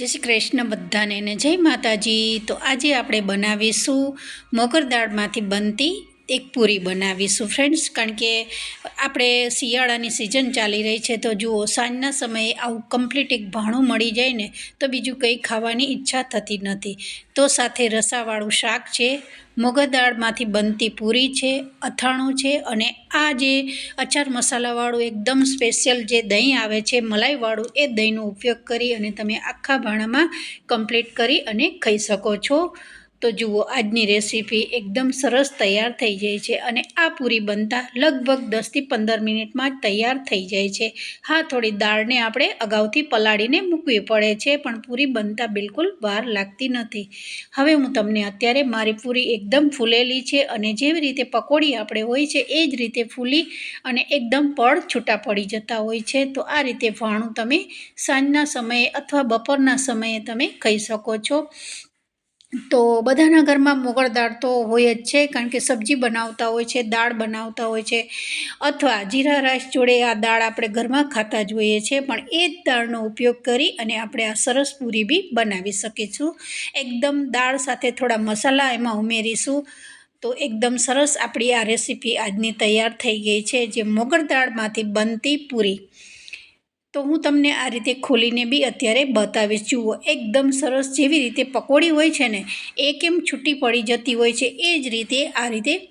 જય શ્રી કૃષ્ણ બધાને જય માતાજી. તો આજે આપણે બનાવીશું મગર દાળમાંથી બનતી એક પૂરી બનાવીશું ફ્રેન્ડ્સ, કારણ કે આપણે શિયાળાની સિઝન ચાલી રહી છે, તો જુઓ સાંજના સમયે આવું કમ્પ્લીટ એક ભાણું મળી જાય ને, તો બીજું કંઈ ખાવાની ઈચ્છા થતી નથી. તો સાથે રસાવાળું શાક છે મગર દાળમાંથી બનતી પૂરી છે, અથાણું છે અને આ જે અચાર મસાલાવાળું એકદમ સ્પેશિયલ જે દહીં આવે છે, મલાઈવાળું, એ દહીંનો ઉપયોગ કરી અને તમે આખા ભાણામાં કમ્પ્લીટ કરી અને ખાઈ શકો છો. તો જુઓ, આજની રેસીપી એકદમ સરસ તૈયાર થઈ જાય છે અને આ પૂરી બનતા લગભગ દસથી પંદર મિનિટમાં જ તૈયાર થઈ જાય છે. હા, થોડી દાળને આપણે અગાઉથી પલાળીને મૂકવી પડે છે, પણ પૂરી બનતા બિલકુલ વાર લાગતી નથી. હવે હું તમને અત્યારે મારી પૂરી એકદમ ફૂલેલી છે અને જેવી રીતે પકોડી આપણે હોય છે, એ જ રીતે ફૂલી અને એકદમ પડ છૂટા પડી જતા હોય છે. તો આ રીતે ભાણું તમે સાંજના સમયે અથવા બપોરના સમયે તમે ખાઈ શકો છો. તો બધાના ઘરમાં મોગળ દાળ તો હોય જ છે, કારણ કે સબ્જી બનાવતા હોય છે, દાળ બનાવતા હોય છે, અથવા જીરા રાઈસ જોડે આ દાળ આપણે ઘરમાં ખાતા જ હોઈએ છીએ, પણ એ જ દાળનો ઉપયોગ કરી અને આપણે આ સરસ પૂરી બી બનાવી શકીશું. એકદમ દાળ સાથે થોડા મસાલા એમાં ઉમેરીશું, તો એકદમ સરસ આપણી આ રેસીપી આજની તૈયાર થઈ ગઈ છે, જે મોગળ દાળમાંથી બનતી પૂરી. તો હું તમને આ રીતે ખોલીને બી અત્યારે બતાવીશ. જુઓ, એકદમ સરસ જેવી રીતે પકોડી હોય છે ને, એ કેમ છૂટી પડી જતી હોય છે, એ જ રીતે આ રીતે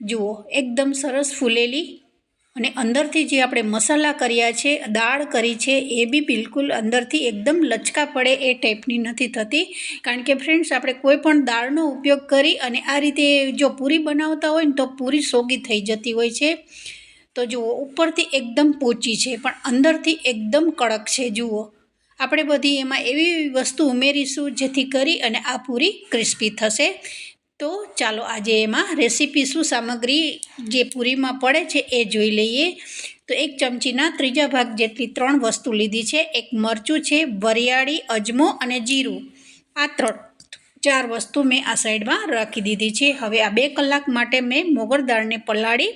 જુઓ, એકદમ સરસ ફૂલેલી અને અંદરથી જે આપણે મસાલા કર્યા છે, દાળ કરી છે, એ બી બિલકુલ અંદરથી એકદમ લચકા પડે એ ટાઈપની નથી થતી. કારણ કે ફ્રેન્ડ્સ, આપણે કોઈ પણ દાળનો ઉપયોગ કરી અને આ રીતે જો પૂરી બનાવતા હોય ને, તો પૂરી સોગી થઈ જતી હોય છે. તો જુઓ, ઉપરથી એકદમ પોચી છે, પણ અંદરથી એકદમ કડક છે, જુઓ. આપણે બધી એમાં એવી વસ્તુ ઉમેરીશું જેથી કરી અને આ પૂરી ક્રિસ્પી થશે. તો ચાલો આજે એમાં રેસીપી શું, સામગ્રી જે પૂરીમાં પડે છે એ જોઈ લઈએ. તો એક ચમચીના ત્રીજા ભાગ જેટલી ત્રણ વસ્તુ લીધી છે. એક મરચું છે, વરિયાળી, અજમો અને જીરું. આ ત્રણ, ચાર વસ્તુ મેં આ સાઈડમાં રાખી દીધી છે. હવે આ બે કલાક માટે મેં મોગર દાળને પલાળી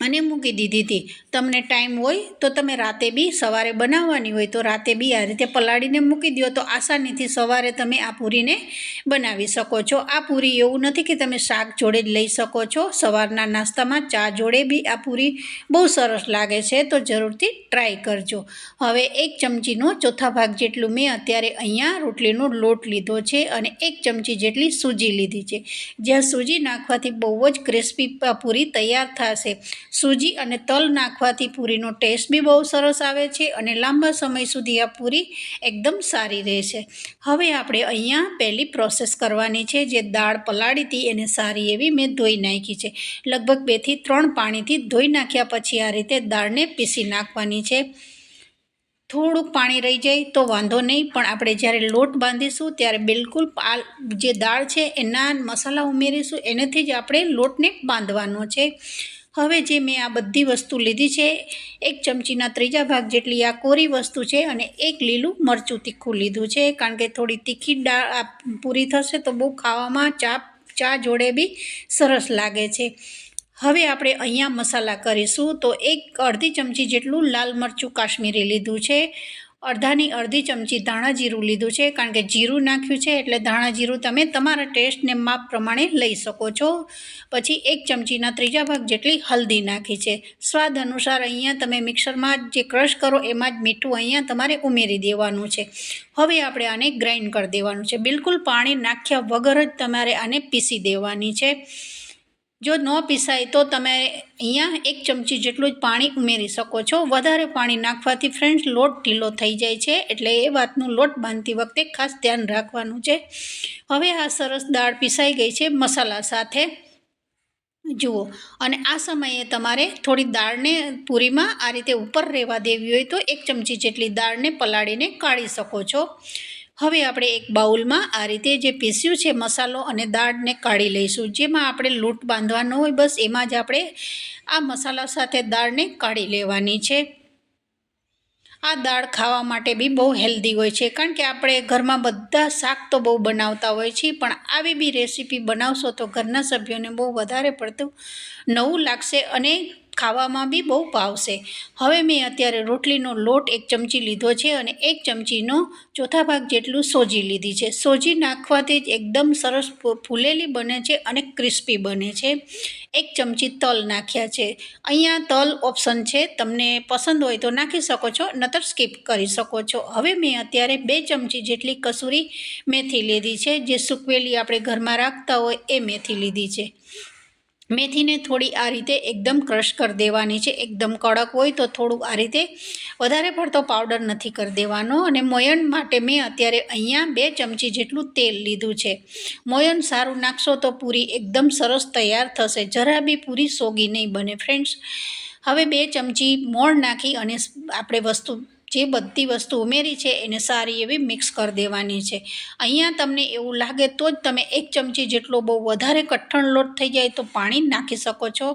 અને મૂકી દીધી હતી. તમને ટાઈમ હોય તો તમે રાતે બી સવારે બનાવવાની હોય તો રાતે બી આ રીતે પલાળીને મૂકી દો તો આસાનીથી સવારે તમે આ પૂરીને બનાવી શકો છો. આ પૂરી એવું નથી કે તમે શાક જોડે જ લઈ શકો છો. સવારના નાસ્તામાં ચા જોડે બી આ પૂરી બહુ સરસ લાગે છે. તો જરૂરથી ટ્રાય કરજો. હવે એક ચમચીનો ચોથા ભાગ જેટલું મેં અત્યારે અહીંયા રોટલીનો લોટ લીધો છે અને એક ચમચી જેટલી સૂજી લીધી છે. જ્યાં સૂજી નાખવાથી બહુ જ ક્રિસ્પી પૂરી તૈયાર થશે. સૂજી અને તલ નાખવાથી પૂરીનો ટેસ્ટ બી બહુ સરસ આવે છે અને લાંબા સમય સુધી આ પૂરી એકદમ સારી રહેશે. હવે આપણે અહીંયા પહેલી પ્રોસેસ કરવાની છે જે દાળ પલાળી હતી એને સારી એવી મેં ધોઈ નાખી છે. લગભગ બેથી ત્રણ પાણીથી ધોઈ નાખ્યા પછી આ રીતે દાળને પીસી નાખવાની છે. થોડુંક પાણી રહી જાય તો વાંધો નહીં, પણ આપણે જ્યારે લોટ બાંધીશું ત્યારે બિલકુલ જે દાળ છે એના મસાલા ઉમેરીશું, એનાથી જ આપણે લોટને બાંધવાનો છે. હવે જે મેં આ બધી વસ્તુ લીધી છે, એક ચમચીના ત્રીજા ભાગ જેટલી આ કોરી વસ્તુ છે અને એક લીલું મરચું તીખું લીધું છે, કારણ કે થોડી તીખી દાળ પૂરી થશે તો બહુ ખાવામાં ચા ચા જોડે બી સરસ લાગે છે. હવે આપણે અહીંયા મસાલા કરીશું તો એક અડધી ચમચી જેટલું લાલ મરચું કાશ્મીરી લીધું છે. અડધાની અડધી ચમચી ધાણા જીરું લીધું છે, કારણ કે જીરું નાખ્યું છે એટલે ધાણા જીરું તમે તમારા ટેસ્ટને માપ પ્રમાણે લઈ શકો છો. પછી એક ચમચીના ત્રીજા ભાગ જેટલી હલ્દી નાખી છે. સ્વાદ અનુસાર અહીંયા તમે મિક્સરમાં જે ક્રશ કરો એમાં જ મીઠું અહીંયા તમારે ઉમેરી દેવાનું છે. હવે આપણે આને ગ્રાઇન્ડ કરી દેવાનું છે. બિલકુલ પાણી નાખ્યા વગર જ તમારે આને પીસી દેવાની છે. જો ન પીસાય તો તમે અહીંયા એક ચમચી જેટલું જ પાણી ઉમેરી શકો છો. વધારે પાણી નાખવાથી ફ્રેન્ડ્સ લોટ ઢીલો થઈ જાય છે એટલે એ વાતનું લોટ બાંધતી વખતે ખાસ ધ્યાન રાખવાનું છે. હવે આ સરસ દાળ પીસાઈ ગઈ છે મસાલા સાથે. જુઓ, અને આ સમયે તમારે થોડી દાળને પૂરીમાં આ રીતે ઉપર રહેવા દેવી હોય તો એક ચમચી જેટલી દાળને પલાળીને કાઢી શકો છો. હવે આપણે એક બાઉલમાં આ રીતે જે પીસ્યું છે મસાલો અને દાળને કાઢી લઈશું. જેમાં આપણે લૂંટ બાંધવાનો હોય બસ એમાં જ આપણે આ મસાલા સાથે દાળને કાઢી લેવાની છે. આ દાળ ખાવા માટે બી બહુ હેલ્ધી હોય છે, કારણ કે આપણે ઘરમાં બધા શાક તો બહુ બનાવતા હોય છે પણ આવી બી રેસીપી બનાવશો તો ઘરના સભ્યોને બહુ વધારે પડતું નવું લાગશે અને ખાવામાં બી બહુ ભાવશે હવે મેં અત્યારે રોટલીનો લોટ એક ચમચી લીધો છે અને એક ચમચીનો ચોથા ભાગ જેટલું સોજી લીધી છે. સોજી નાખવાથી જ એકદમ સરસ ફૂલેલી બને છે અને ક્રિસ્પી બને છે. એક ચમચી તલ નાખ્યા છે. અહીંયા તલ ઓપ્શન છે. તમને પસંદ હોય તો નાખી શકો છો, નતર સ્કીપ કરી શકો છો. હવે મેં અત્યારે બે ચમચી જેટલી કસૂરી મેથી લીધી છે. જે સૂકવેલી આપણે ઘરમાં રાખતા હોય એ મેથી લીધી છે. મેથીને થોડી આ રીતે એકદમ ક્રશ કરી દેવાની છે. એકદમ કડક હોય તો થોડુંક આ રીતે વધારે પડતો પાવડર નથી કરી દેવાનો. અને મોયન માટે મેં અત્યારે અહીંયા બે ચમચી જેટલું તેલ લીધું છે. મોયન સારું નાખશો તો પૂરી એકદમ સરસ તૈયાર થશે. જરા બી પૂરી સોગી નહીં બને. ફ્રેન્ડ્સ હવે બે ચમચી મોણ નાખી અને આપણે વસ્તુ જે બધી વસ્તુ ઉમેરી છે એને સારી એવી મિક્સ કરી દેવાની છે. અહીંયા તમને એવું લાગે તો જ તમે એક ચમચી જેટલો બહુ વધારે કઠણ લોટ થઈ જાય તો પાણી નાખી શકો છો.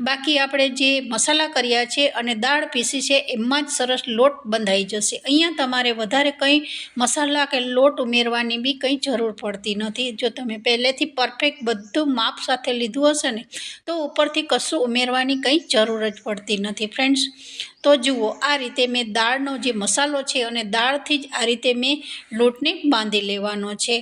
બાકી આપણે જે મસાલા કર્યા છે અને દાળ પીસી છે એમાં જ સરસ લોટ બંધાઈ જશે. અહીંયા તમારે વધારે કંઈ મસાલા કે લોટ ઉમેરવાની બી કંઈ જરૂર પડતી નથી. જો તમે પહેલેથી પરફેક્ટ બધું માપ સાથે લીધું હશે ને, તો ઉપરથી કશું ઉમેરવાની કંઈ જરૂર જ પડતી નથી. ફ્રેન્ડ્સ તો જુઓ, આ રીતે મેં દાળનો જે મસાલો છે, અને દાળથી જ આ રીતે મેં લોટને બાંધી લેવાનો છે.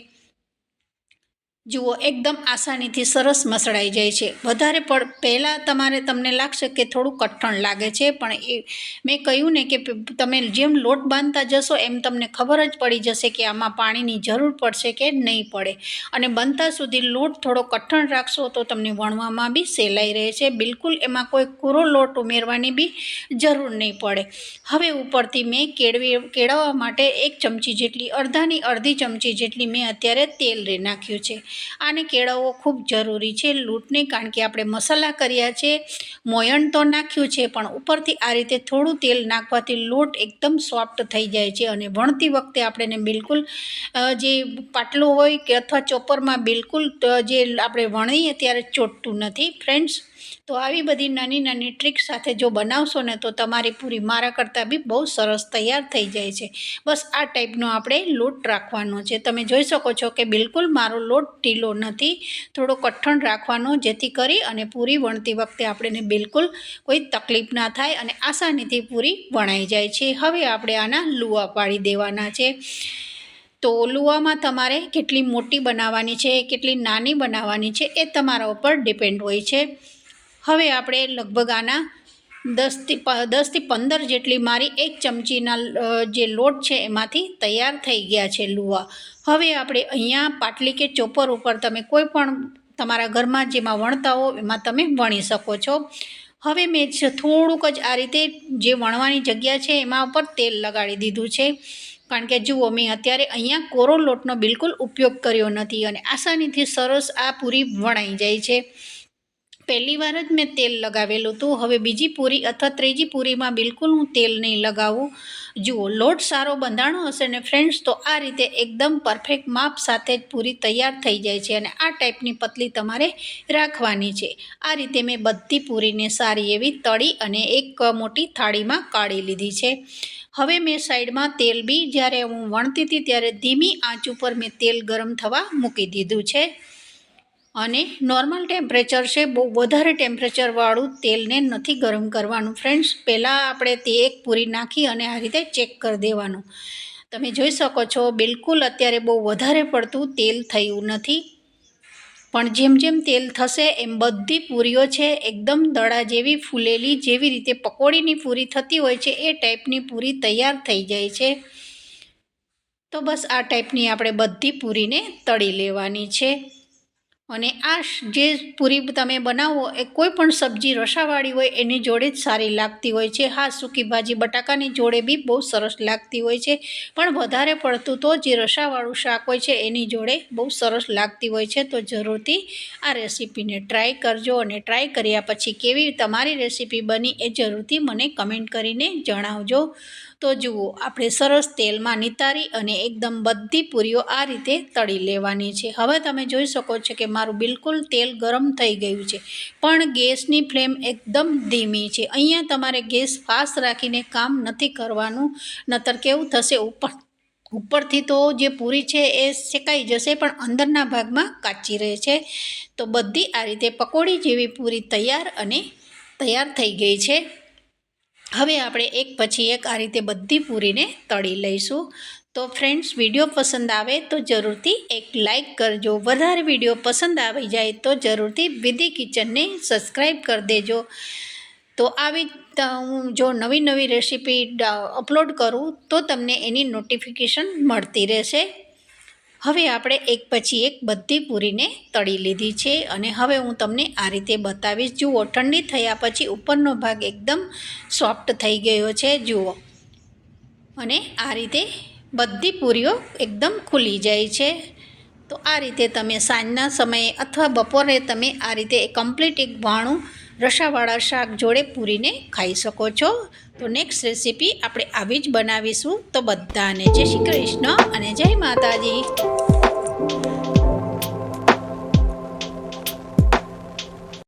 જુઓ, એકદમ આસાનીથી સરસ મસળાઈ જાય છે. વધારે પડ, પહેલાં તમારે તમને લાગશે કે થોડું કઠણ લાગે છે, પણ એ, મેં કહ્યું ને કે તમે જેમ લોટ બાંધતા જશો, એમ તમને ખબર જ પડી જશે કે આમાં પાણીની જરૂર પડશે કે નહીં પડે. અને બનતા સુધી લોટ થોડો કઠણ રાખશો તો તમને વણવામાં બી સહેલાઈ રહે છે. બિલકુલ એમાં કોઈ કૂરો લોટ ઉમેરવાની બી જરૂર નહીં પડે. હવે ઉપરથી મેં કેળવી, કેળવવા માટે એક ચમચી જેટલી અડધાની અડધી ચમચી જેટલી મેં અત્યારે તેલ નાખ્યું છે. આને કેળવવો ખૂબ જરૂરી છે. લૂંટને કારણ કે આપણે મસાલા કર્યા છે, મોયણ તો નાખ્યું છે, પણ ઉપરથી આ રીતે થોડું તેલ નાખવાથી લોટ એકદમ સોફ્ટ થઈ જાય છે અને વણતી વખતે આપણે બિલકુલ જે પાટલું હોય કે અથવા ચોપરમાં બિલકુલ જે આપણે વણીએ ત્યારે ચોટતું નથી. ફ્રેન્ડ્સ તો આવી બધી નાની નાની ટ્રીક સાથે જો બનાવશો ને તો તમારી પૂરી મારા કરતાં બી બહુ સરસ તૈયાર થઈ જાય છે. બસ આ ટાઈપનો આપણે લોટ રાખવાનો છે. તમે જોઈ શકો છો કે બિલકુલ મારો લોટ ઢીલો નથી. થોડો કઠણ રાખવાનો જેથી કરી અને પૂરી વણતી વખતે આપણને બિલકુલ કોઈ તકલીફ ના થાય અને આસાનીથી પૂરી વણાઈ જાય છે. હવે આપણે આના લુવા પાડી દેવાના છે. તો લુવામાં તમારે કેટલી મોટી બનાવવાની છે, કેટલી નાની બનાવવાની છે એ તમારા ઉપર ડિપેન્ડ હોય છે. હવે આપણે લગભગ આના દસથી દસથી પંદર જેટલી મારી એક ચમચીના જે લોટ છે એમાંથી તૈયાર થઈ ગયા છે લુવા. હવે આપણે અહીંયા પાટલી કે ચોપર ઉપર તમે કોઈ પણ તમારા ઘરમાં જેમાં વણતા હો, એમાં તમે વણી શકો છો. હવે મેં થોડુંક જ આ રીતે જે વણવાની જગ્યા છે એમાં ઉપર તેલ લગાડી દીધું છે. કારણ કે જુઓ, મેં અત્યારે અહીંયા કોરો લોટનો બિલકુલ ઉપયોગ કર્યો નથી અને આસાનીથી સરસ આ પૂરી વણાઈ જાય છે. પહેલી વાર જ મેં તેલ લગાવેલું હતું. હવે બીજી પૂરી અથવા ત્રીજી પૂરીમાં બિલકુલ હું તેલ નહીં લગાવું. જુઓ, લોટ સારો બંધાણો હશે ને ફ્રેન્ડ્સ તો આ રીતે એકદમ પરફેક્ટ માપ સાથે જ પૂરી તૈયાર થઈ જાય છે અને આ ટાઈપની પતલી તમારે રાખવાની છે. આ રીતે મેં બધી પૂરીને સારી એવી તળી અને એક મોટી થાળીમાં કાઢી લીધી છે. હવે મેં સાઈડમાં તેલ બી, જ્યારે હું વણતી હતી ત્યારે ધીમી આંચ ઉપર મેં તેલ ગરમ થવા મૂકી દીધું છે. અને નોર્મલ ટેમ્પરેચર છે, બહુ વધારે ટેમ્પરેચરવાળું તેલને નથી ગરમ કરવાનું. ફ્રેન્ડ્સ પહેલાં આપણે તે એક પૂરી નાખી અને આ રીતે ચેક કરી દેવાનું. તમે જોઈ શકો છો, બિલકુલ અત્યારે બહુ વધારે પડતું તેલ થયું નથી. પણ જેમ જેમ તેલ થશે, એમ બધી પૂરીઓ છે, એકદમ દડા જેવી, ફૂલેલી જેવી રીતે પકોડીની પૂરી થતી હોય છે, એ ટાઈપની પૂરી તૈયાર થઈ જાય છે. તો બસ આ ટાઈપની આપણે બધી પૂરીને તળી લેવાની છે. અને આ જે પૂરી તમે બનાવો, એ કોઈ પણ સબ્જી રસાવાળી હોય, એની જોડે જ સારી લાગતી હોય છે. હા, સૂકી ભાજી, બટાકાની જોડે બી બહુ સરસ લાગતી હોય છે. પણ વધારે પડતું તો જે રસાવાળું શાક હોય છે, એની જોડે બહુ સરસ લાગતી હોય છે. તો જરૂરથી આ રેસીપીને ટ્રાય કરજો અને ટ્રાય કર્યા પછી કેવી તમારી રેસીપી બની, એ જરૂરથી મને કમેન્ટ કરીને જણાવજો. તો જુઓ, આપણે સરસ તેલમાં નિતારી અને એકદમ બધી પૂરીઓ આ રીતે તળી લેવાની છે. હવે તમે જોઈ શકો છો કે મારું બિલકુલ તેલ ગરમ થઈ ગયું છે, પણ ગેસની ફ્લેમ એકદમ ધીમી છે. અહીંયા તમારે ગેસ ફાસ્ટ રાખીને કામ નથી કરવાનું, નતર કેવું થશે ઉપર, ઉપરથી તો જે પૂરી છે એ શેકાઈ જશે, પણ અંદરના ભાગમાં કાચી રહે છે. તો બધી આ રીતે પકોડી જેવી પૂરી તૈયાર અને તૈયાર થઈ ગઈ છે. હવે આપણે એક પછી એક આ રીતે બધી પૂરીને તળી લઈશું. તો ફ્રેન્ડ્સ વીડિયો પસંદ આવે તો જરૂરથી એક લાઈક કરજો. વધારે વીડિયો પસંદ આવી જાય તો જરૂરથી વિધિ કિચનને સબસ્ક્રાઈબ કરી દેજો. તો આવી હું જો નવી નવી રેસીપી અપલોડ કરું તો તમને એની નોટિફિકેશન મળતી રહેશે. હવે આપણે એક પછી એક બધી પૂરીને તળી લીધી છે અને હવે હું તમને આ રીતે બતાવીશ. જુઓ, ઠંડી થયા પછી ઉપરનો ભાગ એકદમ સોફ્ટ થઈ ગયો છે. જુઓ. અને આ રીતે બધી પૂરીઓ એકદમ ખુલી જાય છે. તો આ રીતે તમે સાંજના સમયે અથવા બપોરે તમે આ રીતે કમ્પ્લીટ એક ભાણું રસાવાળા શાક જોડે પૂરીને ખાઈ શકો છો. તો નેક્સ્ટ રેસીપી આપણે આવી જ બનાવીશું. તો બધાને જય શ્રી કૃષ્ણ અને જય માતાજી.